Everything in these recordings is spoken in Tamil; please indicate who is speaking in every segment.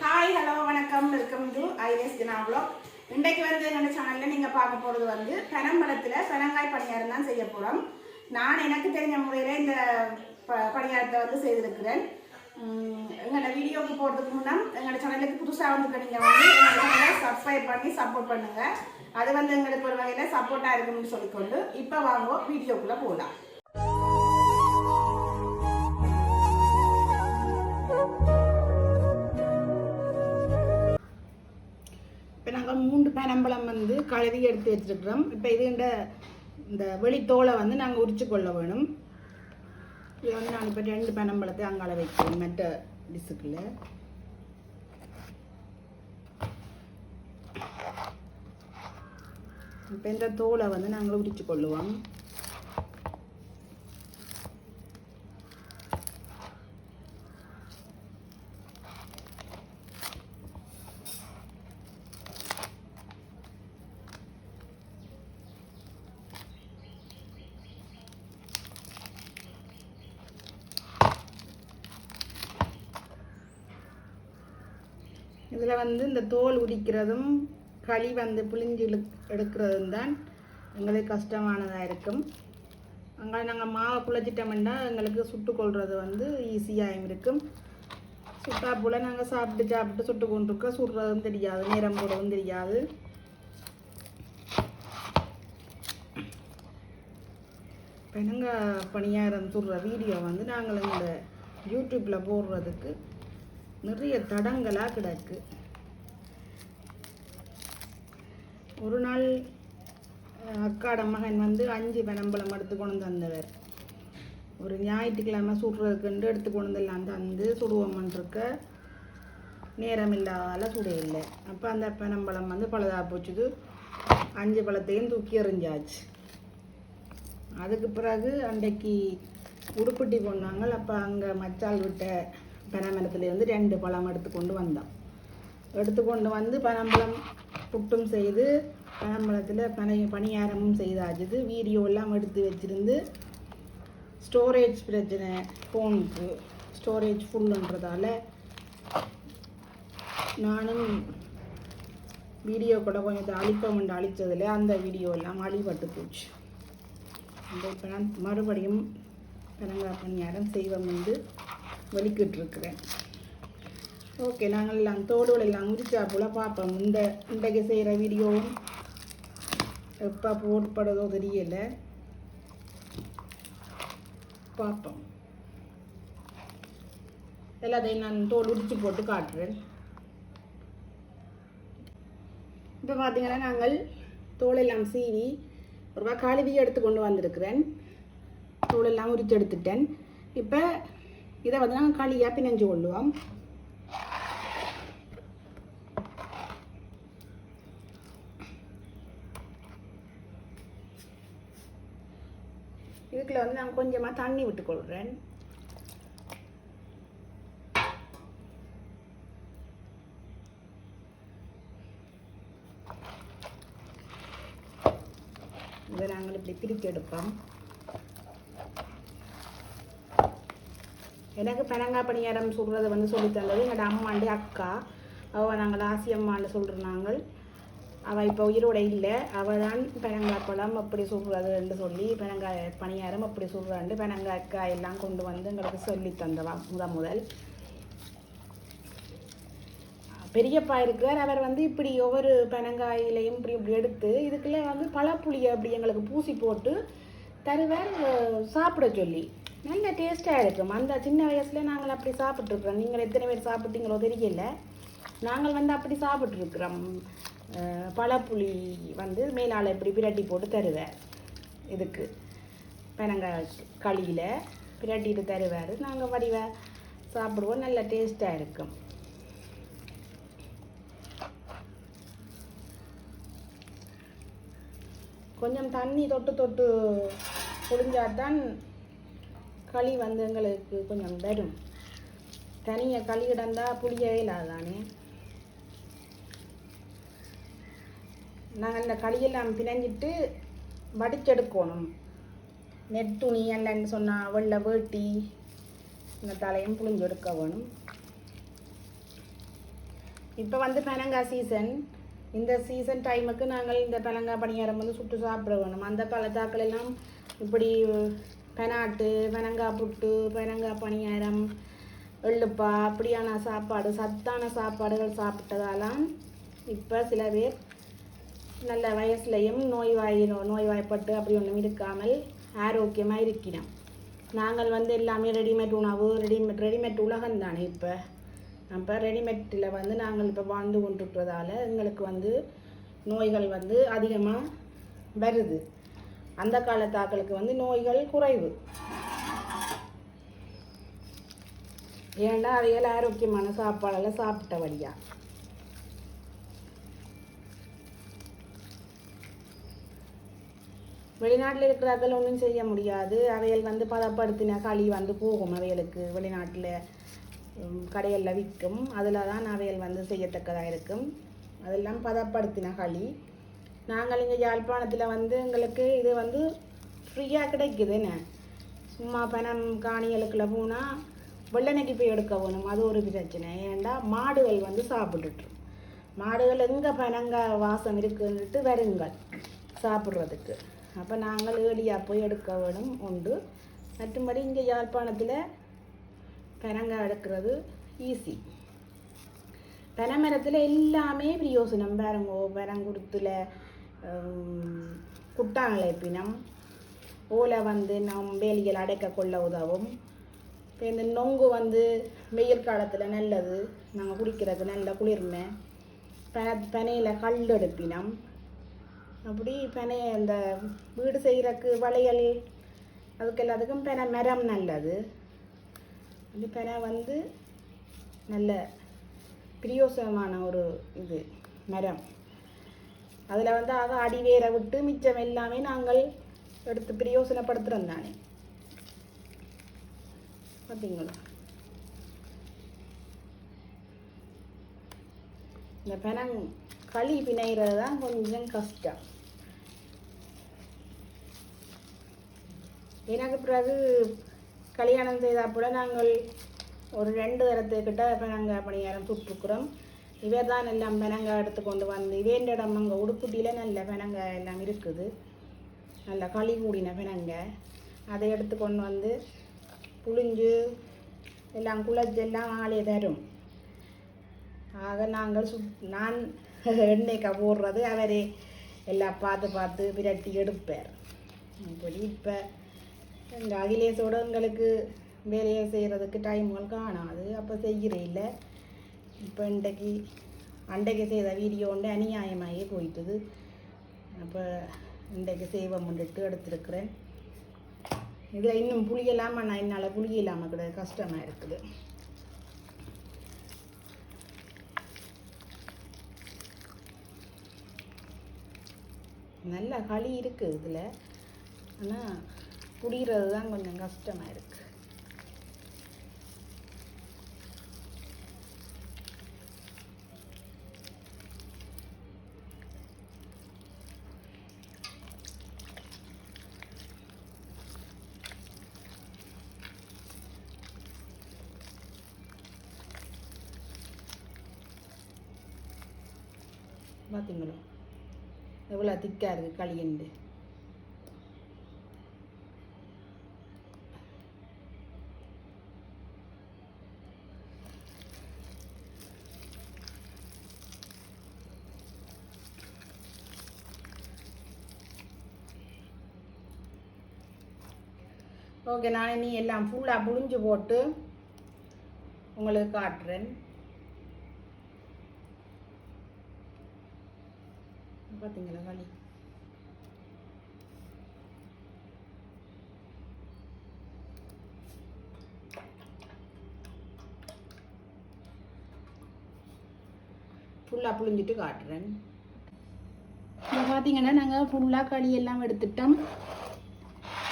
Speaker 1: ஹாய் ஹலோ வணக்கம். வெல்கம் டு ஐஎஸ் தினா இன்றைக்கு வந்து என்னோட சேனலில் நீங்கள் பார்க்க போகிறது வந்து பனம்பழத்தில் பனங்காய் பணியாரம் தான் செய்ய போகிறோம் நான் எனக்கு தெரிஞ்ச முறையில் இந்த ப பணியாரத்தை வந்து செய்திருக்கிறேன். எங்களோட வீடியோவுக்கு போகிறதுக்கு முன்னாடி எங்களோட சேனலுக்கு புதுசாக வந்து நீங்கள் வந்து எங்களோட சப்ஸ்கிரைப் பண்ணி சப்போர்ட் பண்ணுங்கள் அது வந்து எங்களுக்கு ஒரு வகையில் சப்போர்ட்டாக இருக்கும்னு சொல்லிக்கொண்டு இப்போ வாங்குவோம் வீடியோக்குள்ளே போகலாம் மூன்று பனம்பழம் வந்து கழுவி எடுத்து வச்சிருக்கிறோம். இப்போ இது இந்த இந்த வெளித்தோலை வந்து நாங்கள் உரிச்சு கொள்ள வேணும். இது வந்து நான் இப்போ ரெண்டு பனம்பழத்தை அங்கால வைக்கிறேன் மற்ற டிஸ்ஸுக்குள்ள இப்போ இந்த தோலை வந்து நாங்கள் உரிச்சு கொள்ளுவோம். இதில் வந்து இந்த தோல் உரிக்கிறதும் களி வந்து புளிஞ்சு எடுக்கிறதும் தான் எங்களுக்கு கஷ்டமானதாக இருக்கும். அங்கே நாங்கள் மாவை குழச்சிட்டோம்னா எங்களுக்கு சுட்டு கொள்வது வந்து ஈஸியாக இருக்கும். சுட்டா போல் நாங்கள் சாப்பிட்டு சாப்பிட்டு சுட்டு கொண்டிருக்கோம். சுடுறதும் தெரியாது நேரம் போடுறதும் தெரியாது. பெனங்க பணியாரம் சுடுற வீடியோ வந்து நாங்கள் இந்த யூடியூப்பில் போடுறதுக்கு நிறைய தடங்களாக கிடக்கு. ஒரு நாள் அக்காட மகன் வந்து அஞ்சு பனம்பழம் எடுத்து கொண்டு தந்தவர் ஒரு ஞாயிற்றுக்கிழமை சுடுறதுக்குண்டு எடுத்து கொண்டு வந்துடலாம் தந்து சுடுவோம்ன்றிருக்க நேரம் இல்லாதால சுடையில்லை. இல்லை அப்போ அந்த பனம்பழம் வந்து பழுதாக போச்சுது. அஞ்சு பழத்தையும் தூக்கி எறிஞ்சாச்சு. அதுக்கு பிறகு அன்றைக்கு உடுப்பட்டி கொண்டாங்க அப்போ அங்கே மச்சால் விட்ட பனமரத்துலேருந்து ரெண்டு பழம் எடுத்து கொண்டு வந்தோம் எடுத்து கொண்டு வந்து பனம்பழம் புட்டும் செய்து பனம்பழத்தில் பனை பணியாரமும் செய்தாச்சுது. வீடியோலாம் எடுத்து வச்சிருந்து ஸ்டோரேஜ் பிரச்சனை ஃபோனுக்கு ஸ்டோரேஜ் ஃபுல்லுன்றதால நானும் வீடியோ கூட கொஞ்சம் அழிப்பம் அழித்ததில் அந்த வீடியோ எல்லாம் அழிபட்டு போச்சு. அந்த இப்போ நான் மறுபடியும் பனங்காய் பணியாரம் செய்வம் வந்து வலிக்கிட்டு இருக்கிறேன். ஓகே நாங்கள் எல்லாம் தோடுகள் எல்லாம் முடிச்சா போல் பார்ப்போம். இந்த இன்றைக்கு செய்கிற வீடியோவும் எப்போ போடப்படுதோ தெரியலை. பார்ப்போம். எல்லாத்தையும் நான் தோல் உடிச்சு போட்டு காட்டுறேன். இப்போ பார்த்தீங்கன்னா நாங்கள் தோலெல்லாம் சீவி ஒரு கழுவி எடுத்து கொண்டு வந்திருக்கிறேன். தோலெல்லாம் உரித்து எடுத்துட்டேன். இப்போ இதை வந்து நாங்கள் களியாக பிணைஞ்சு கொள்ளுவோம். வந்து நான் கொஞ்சமாக தண்ணி விட்டுக்கொள்கிறேன் இதை நாங்கள் இப்படி பிரித்து எடுப்போம். எனக்கு பெனங்காய் பணியாரம் சொல்கிறத வந்து சொல்லித்தந்தது எங்களோட அம்மாண்டு அக்கா. அவள் நாங்கள் ஆசியம்மான்னு சொல்கிறோம் நாங்கள். அவள் இப்போ உயிரோட இல்லை. அவள் தான் பனங்காய் பழம் அப்படி சுடுறதுன்னு சொல்லி பனங்காய் பணியாரம் அப்படி சுடுறாண்டு பனங்காய் எல்லாம் கொண்டு வந்து எங்களுக்கு சொல்லி தந்தவா முத முதல். பெரியப்பா இருக்கிறார். அவர் வந்து இப்படி ஒவ்வொரு பனங்காயிலையும் இப்படி இப்படி எடுத்து இதுக்குள்ளே வந்து பழப்புளியை அப்படி எங்களுக்கு பூசி போட்டு தருவார். சாப்பிட சொல்லி. நல்ல டேஸ்ட்டாக இருக்கும். அந்த சின்ன வயசில் நாங்கள் அப்படி சாப்பிட்ருக்குறோம் நீங்கள் எத்தனை பேர் சாப்பிட்டீங்களோ தெரியல. நாங்கள் வந்து அப்படி சாப்பிட்ருக்குறோம் பழப்புளி வந்து மேலால் இப்படி பிரட்டி போட்டு தருவார் இதுக்கு பனங்காய் களியில் பிரட்டிட்டு தருவார். நாங்கள் வடிவ சாப்பிடுவோம். நல்ல டேஸ்ட்டாக இருக்கும். கொஞ்சம் தண்ணி தொட்டு தொட்டு புழிஞ்சாதான் களி வந்து எங்களுக்கு கொஞ்சம் தரும் தனியாக களி கிடந்தால் புளியவே இல்லாதானே? நாங்கள் இந்த களியெல்லாம் பிணைஞ்சிட்டு வடிச்செடுக்கணும். நெட் துணி இல்லைன்னு சொன்னால் வெள்ளை வேட்டி இந்த தலையும் புளிஞ்செடுக்க வேணும். இப்போ வந்து பனங்காய் சீசன் இந்த சீசன் டைமுக்கு நாங்கள் இந்த பனங்காய் பணியாரம் வந்து சுட்டு சாப்பிட வேணும். அந்த பழத்தாக்கள் எல்லாம் இப்படி பெனாட்டு பனங்காய் புட்டு பனங்காய் பணியாரம் எள்ளுப்பா அப்படியான சாப்பாடு சத்தான சாப்பாடுகள் சாப்பிட்டதாலாம் இப்போ சில பேர் நல்ல வயசுலையும் நோய்வாய் நோய்வாய்ப்பட்டு அப்படி ஒன்றும் இருக்காமல் ஆரோக்கியமாக இருக்கிறோம் நாங்கள் வந்து எல்லாமே ரெடிமேட் உணவு ரெடிமேட் ரெடிமேட் உலகம் தானே இப்போ. அப்போ ரெடிமேட்டில் வந்து நாங்கள் இப்போ வாழ்ந்து கொண்டிருக்கிறதால எங்களுக்கு வந்து நோய்கள் வந்து அதிகமாக வருது. அந்த காலத்தாக்களுக்கு வந்து நோய்கள் குறைவு. ஏன்னா அவைகள் ஆரோக்கியமான சாப்பாடெல்லாம் சாப்பிட்ட வழியா. வெளிநாட்டில் இருக்கிறார்கள் ஒன்றும் செய்ய முடியாது. அவைகள் வந்து பதப்படுத்தின களி வந்து போகும் அவைகளுக்கு. வெளிநாட்டில் கடைகளில் விற்கும். அதில் தான் அவைகள் வந்து செய்யத்தக்கதாக இருக்கும். அதெல்லாம் பதப்படுத்தின களி நாங்கள் இங்கே யாழ்ப்பாணத்தில் வந்து எங்களுக்கு இது வந்து ஃப்ரீயாக கிடைக்குதுன்னு சும்மா பணம் காணிகளுக்குள்ள போனால் வெள்ளனைக்கு போய் எடுக்க வேணும். அது ஒரு பிரச்சனை. ஏன்டா? மாடுகள் வந்து சாப்பிட்டுட்டு மாடுகள் எங்கே பனங்க வாசம் இருக்குன்னுட்டு வருங்கள் சாப்பிட்றதுக்கு. அப்போ நாங்கள் ஏடியாக போய் எடுக்க வேணும் உண்டு. மற்றும்படி இங்கே யாழ்ப்பாணத்தில் பனங்காய் எடுக்கிறது ஈஸி பனைமரத்தில் எல்லாமே பிரயோசனம். பாருங்கோ பனங்குருத்தில் குட்டாங்களை பினம் ஓலை வந்து நம் வேலிகள் அடைக்க கொள்ள உதவும். இப்போ இந்த நொங்கு வந்து வெயில் காலத்தில் நல்லது. நாங்கள் குடிக்கிறது நல்ல குளிர்மை. பனை பனையில் கல் எடுப்பினம். அப்படி பனை இந்த வீடு செய்கிறக்கு வளையல் அதுக்கு எல்லாத்துக்கும் பனை மரம் நல்லது. அந்த பனை வந்து நல்ல பிரியோசனமான ஒரு இது மரம். அதில் வந்து ஆக அடி விட்டு மிச்சம் எல்லாமே நாங்கள் எடுத்து பிரயோசனப்படுத்துகிறோம் தானே. பார்த்தீங்களா இந்த பெனங் களி பிணைகிறது தான் கொஞ்சம் கஷ்டம். எனக்கு பிறகு கல்யாணம் செய்தால் கூட நாங்கள் ஒரு ரெண்டு தரத்துக்கிட்ட பெனங்காய் பணியாரம் சுற்றுக்குறோம் இவர் தான் எல்லாம் பெனங்காய் எடுத்து கொண்டு வந்து இவேண்ட இடம் அங்கே உடுப்புட்டியில் நல்ல பெனங்காய் எல்லாம் இருக்குது. நல்ல களி கூடின பெனங்காய். அதை எடுத்து கொண்டு வந்து புளிஞ்சு எல்லாம் குழச்சி ஆளே தரும். ஆக நாங்கள் சு நான் எண்ணெய்க்கா போடுறது அவரே எல்லாம் பார்த்து பார்த்து விரட்டி எடுப்பார். இப்படி இப்போ இந்த அகிலேஷோட எங்களுக்கு வேலையை செய்கிறதுக்கு டைம்கள் காணாது. அப்போ செய்கிறே இல்லை. இப்போ இன்றைக்கு அன்றைக்கு செய்த வீடியோ ஒன்று அநியாயமாகி போயிட்டுது. அப்போ இன்றைக்கு செய்வம் முன்னிட்டு எடுத்துருக்குறேன். இதில் இன்னும் புளி இல்லாமல் நான் என்னால் புளி இல்லாமல் கூட கஷ்டமாக இருக்குது. நல்லா களி இருக்குது இதில். ஆனால் புடிகிறது தான் கொஞ்சம் கஷ்டமாக இருக்குது பார்த்தீங்களா எவ்வளோ திக்காக இருக்குது களியண்டு. ஓகே நான் இனி எல்லாம் ஃபுல்லாக புழிஞ்சு போட்டு உங்களுக்கு காட்டுறேன். பார்த்தீங்களா களி ஃபுல்லாக புழிஞ்சிட்டு காட்டுறேன். இப்போ பார்த்தீங்கன்னா நாங்கள் ஃபுல்லாக களி எல்லாம் எடுத்துட்டோம்.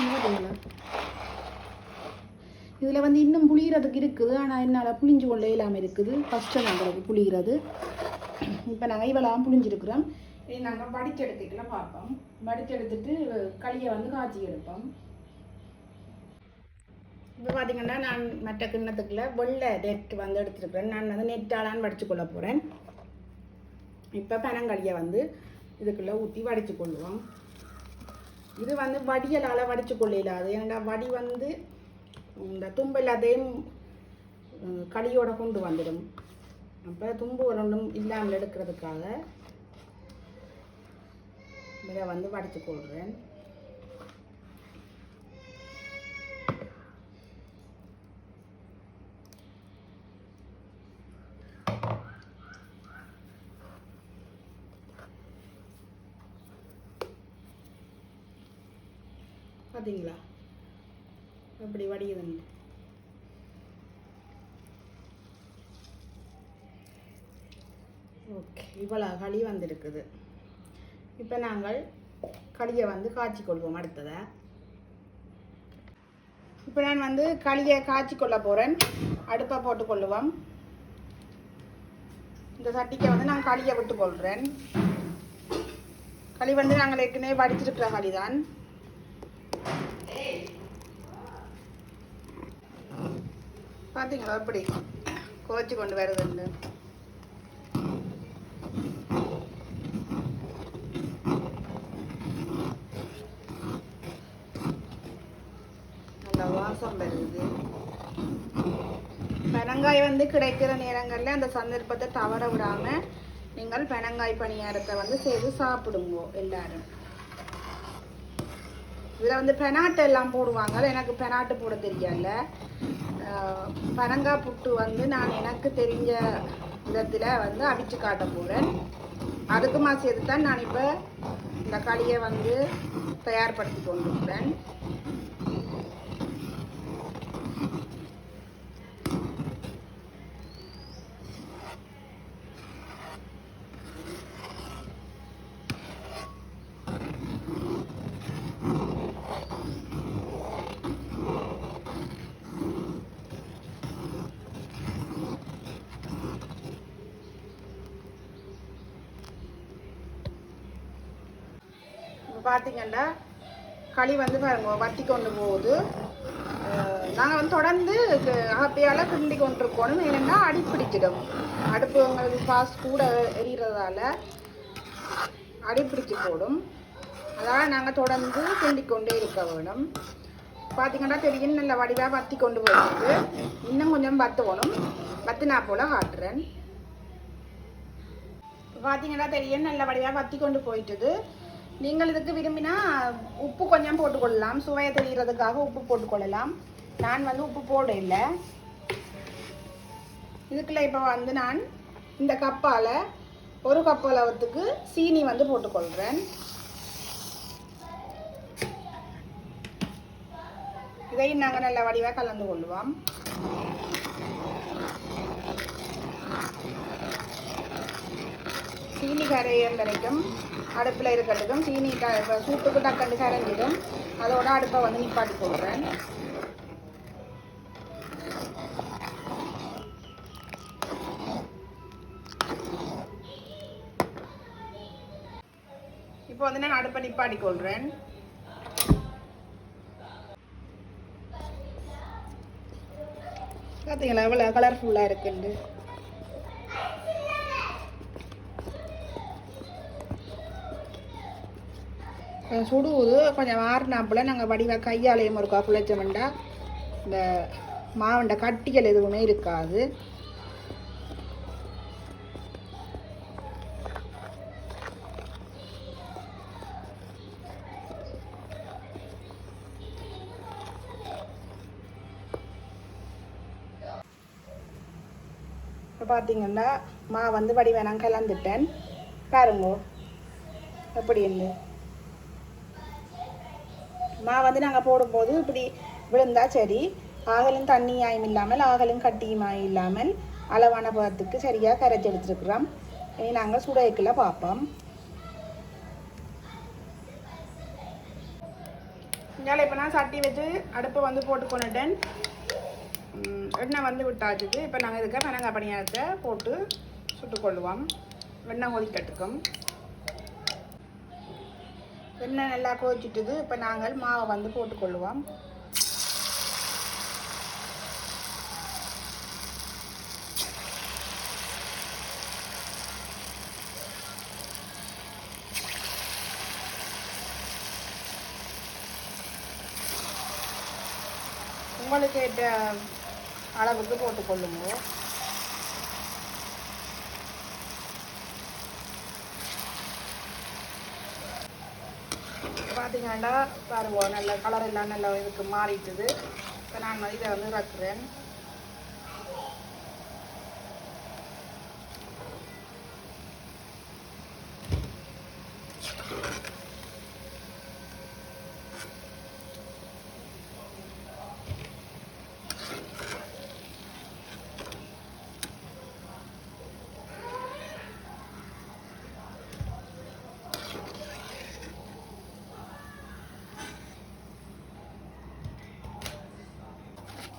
Speaker 1: பார்த்தீங்களா இதில் வந்து இன்னும் புளியறதுக்கு இருக்குது ஆனால் என்னால் புளிஞ்சு கொள்ள இல்லாமல் இருக்குது. கஷ்டம் எங்களுக்கு புளிகிறது இப்போ நாங்கள் இவெல்லாம் புளிஞ்சிருக்கிறோம் இதை நாங்கள் வடிச்செடுத்துக்கலாம் பார்ப்போம். வடிச்செடுத்துட்டு களியை வந்து காய்ச்சி எடுப்போம். இப்போ பார்த்தீங்கன்னா நான் மற்ற கிண்ணத்துக்குள்ள வெள்ளை நெட் வந்து எடுத்துருக்குறேன். நான் வந்து நெட்டாலான்னு வடித்து கொள்ள போகிறேன் இப்போ பனங்களியை வந்து இதுக்குள்ளே ஊற்றி வடித்து கொள்வோம் இது வந்து வடியலால் வடித்து கொள்ள இல்லாது ஏன்னா வடி வந்து இந்த தும்பு எல்லாத்தையும் களியோட கொண்டு வந்துடும். அப்போ தும்பு ஒன்றும் இல்லாமல் எடுக்கிறதுக்காக இதை வந்து வடித்து கொள்கிறேன் பார்த்தீங்களா எப்படி வடியுதுன்னு ஓகே இவ்வளோ களி வந்திருக்குது. இப்போ நாங்கள் களியை வந்து காய்ச்சி கொள்வோம் அடுத்ததை. இப்போ நான் வந்து களியை காய்ச்சி கொள்ள போகிறேன் அடுப்பை போட்டு கொள்ளுவோம். இந்த சட்டிக்கை வந்து நான் களியை விட்டு கொள்கிறேன் களி வந்து நாங்கள் ஏற்கனவே வடிச்சிருக்கிற களி தான் பார்த்தீங்களா எப்படி கோச்சி கொண்டு வருதுன்னு நல்ல வாசம் வருது. பெனங்காய் வந்து கிடைக்கிற நேரங்களில் அந்த சந்தர்ப்பத்தை தவற விடாம நீங்கள் பெனங்காய் பணியாரத்தை வந்து செய்து சாப்பிடுங்கோ எல்லாரும். இதில் வந்து பெனாட்டு எல்லாம் போடுவாங்க எனக்கு பெனாட்டு போட தெரியல பனங்காய் புட்டு வந்து நான் எனக்கு தெரிஞ்ச விதத்தில் வந்து அடித்து காட்ட போகிறேன் அதுக்குமா சேர்த்து தான் நான் இப்போ இந்த களியை வந்து தயார்படுத்தி கொண்டிருக்கிறேன். இப்போ பார்த்தீங்கன்னா களி வந்து பாருங்க வத்தி கொண்டு போகுது. நாங்கள் வந்து தொடர்ந்து ஆப்பையால் கிண்டி கொண்டிருக்கணும் ஏன்னா அடி பிடிச்சிடும் அடுப்பு உங்களுக்கு ஃபாஸ்ட் கூட எரியறதால அடி பிடிச்சி போடும். அதனால் நாங்கள் தொடர்ந்து கிண்டி கொண்டே இருக்க வேணும். பார்த்தீங்கன்னா தெரியும் நல்ல வடிவாக வத்தி கொண்டு போயிருக்கு. இன்னும் கொஞ்சம் வத்தணும். நான் போல் காட்டுறேன். பார்த்தீங்கன்னா தெரியும் நல்ல வடிவாக வத்தி கொண்டு போயிட்டுது. நீங்கள் இதுக்கு விரும்பினா உப்பு கொஞ்சம் போட்டுக்கொள்ளலாம். சுவையை தெரிகிறதுக்காக உப்பு போட்டுக்கொள்ளலாம். நான் வந்து உப்பு போட இல்லை இதுக்குள்ள இப்போ வந்து நான் இந்த கப்பால் ஒரு கப் அளவுக்கு சீனி வந்து போட்டுக்கொள்கிறேன் இதையும் நாங்கள் நல்ல வடிவாக கலந்து கொள்வோம். சீனி கரையும் வரைக்கும் அடுப்பில் இருக்கிறதுக்கும் சீனி க இப்போ சூட்டுக்கு டக்கண்டு கரைஞ்சிடும். அதோட அடுப்பை வந்து நிப்பாட்டி போடுறேன். இப்போ வந்து நான் அடுப்பை நிப்பாட்டி கொள்கிறேன் பார்த்தீங்களா எவ்வளோ கலர்ஃபுல்லாக இருக்குண்டு சுடுவது கொஞ்சம் ஆறுனாப்புல நாங்கள் வடிவாக கையாலையும் இருக்கா புழைச்சோம்டா இந்த மாவண்ட கட்டிகள் எதுவுமே இருக்காது. இப்போ பார்த்தீங்கன்னா மா வந்து வடிவை நான் கலந்துட்டேன். பாருங்க எப்படின்னு மா வந்து நாங்கள் போடும்போது இப்படி விழுந்தா சரி ஆகலும் தண்ணியாயும் இல்லாமல் ஆகலும் கட்டியுமாயும் இல்லாமல் அளவான பதத்துக்கு சரியாக கரைச்சி எடுத்துருக்குறோம். இனி நாங்கள் சுட பார்ப்போம். இங்கால இப்போ நான் சட்டி வச்சு அடுப்பை வந்து போட்டு கொண்டுட்டேன் எண்ணெய் வந்து விட்டாச்சுது இப்போ நாங்கள் இதுக்கு பனங்காய் பணியாரத்தை போட்டு சுட்டுக்கொள்ளுவோம். வெண்ணெய் கொதிக்கட்டுக்கும் எண்ணெய் நல்லா கொதிச்சுட்டுது இப்போ நாங்கள் மாவை வந்து போட்டுக்கொள்ளுவோம். உங்களுக்கு ஏற்ற அளவுக்கு போட்டுக்கொள்ளுங்க. பார்த்தீங்கன்னா வருவோம் நல்ல கலர் எல்லாம் நல்லா இதுக்கு மாறிட்டுது. இப்போ நான் இதை வந்து ரக்குறேன்.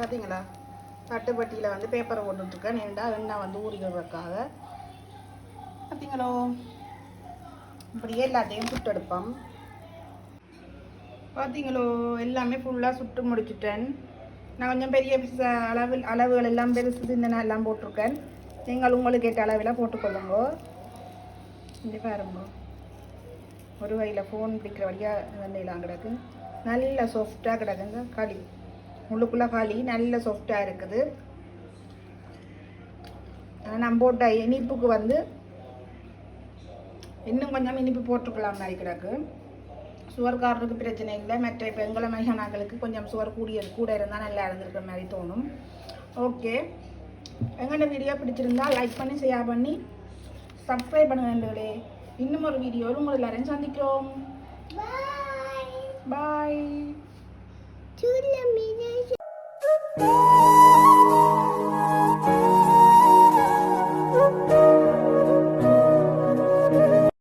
Speaker 1: பார்த்தீங்களா தட்டுப்பட்டியில் வந்து பேப்பரை போட்டுட்ருக்கேன். நீண்டா எண்ணெய் வந்து ஊறிக்கிறதுக்காக. பார்த்தீங்களோ இப்படியே எல்லாத்தையும் சுட்டெடுப்போம் பார்த்தீங்களோ எல்லாமே ஃபுல்லாக சுட்டு முடிச்சுட்டேன். நான் கொஞ்சம் பெரிய piece அளவு அளவுகள் எல்லாம் பெருசு சிந்தனை எல்லாம் போட்டிருக்கேன். நீங்கள் உங்களுக்கு ஏற்ற அளவில் போட்டுக்கொள்ளுங்க. இங்கே பாருங்க. ஒரு வகையில் ஃபோன் பிடிக்கிற வழியாக வண்டையெல்லாம் கிடக்கு. நல்லா சாஃப்டாக கிடக்குங்க. களி. உள்ளுக்குள்ளே களி நல்ல சாஃப்டாக இருக்குது. நான் போட்ட இனிப்புக்கு வந்து இன்னும் கொஞ்சம் இனிப்பு போட்டுக்கலாம் மாதிரி கிடக்கு. சுவர்காரருக்கு பிரச்சனை இல்லை. மற்ற இப்போ எங்களை மகிழனாக்களுக்கு கொஞ்சம் சுவர் கூடிய கூட இருந்தால் நல்லா இருந்திருக்கிற மாதிரி தோணும். ஓகே எங்களோட வீடியோ பிடிச்சிருந்தா லைக் பண்ணி ஷேர் பண்ணி சப்ஸ்கிரைப் பண்ணுங்க நண்பர்களே. இன்னும் ஒரு வீடியோவில் உங்களை எல்லாரையும் சந்திக்கிறோம். பாய்
Speaker 2: Tula, mira.